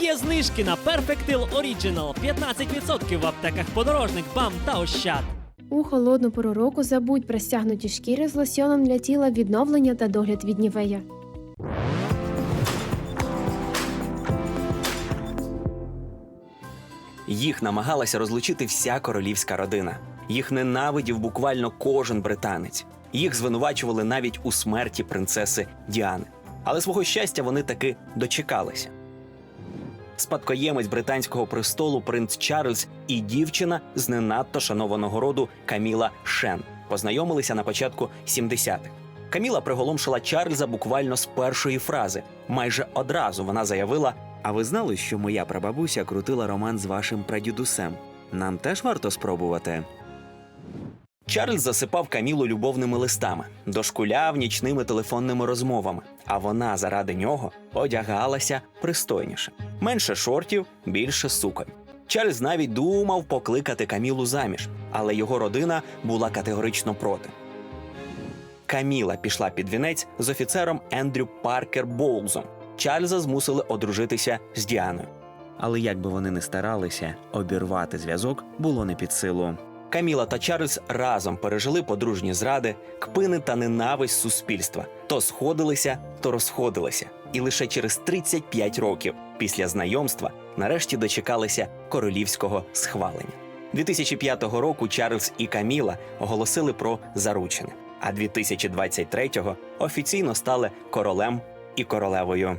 Є знижки на Perfectil Original 15% в аптеках подорожник, БАМ та Ощад. У холодну пору року забудь про стягнуті шкіри з лосьоном для тіла відновлення та догляд від нівея. Їх намагалася розлучити вся королівська родина. Їх ненавидів буквально кожен британець. Їх звинувачували навіть у смерті принцеси Діани. Але свого щастя вони таки дочекалися. Спадкоємець британського престолу принц Чарльз і дівчина з не надто шанованого роду Каміла Шен познайомилися на початку 70-х. Каміла приголомшила Чарльза буквально з першої фрази. Майже одразу вона заявила: А ви знали, що моя прабабуся крутила роман з вашим прадідусем? Нам теж варто спробувати. Чарльз засипав Камілу любовними листами, дошкуляв нічними телефонними розмовами, а вона заради нього одягалася пристойніше. Менше шортів, більше суконь. Чарльз навіть думав покликати Камілу заміж, але його родина була категорично проти. Каміла пішла під вінець з офіцером Ендрю Паркер Боулзом. Чарльза змусили одружитися з Діаною. Але як би вони не старалися, обірвати зв'язок було не під силу. Каміла та Чарльз разом пережили подружні зради, кпини та ненависть суспільства. То сходилися, то розходилися. І лише через 35 років після знайомства нарешті дочекалися королівського схвалення. 2005 року Чарльз і Каміла оголосили про заручене, а 2023-го офіційно стали королем і королевою.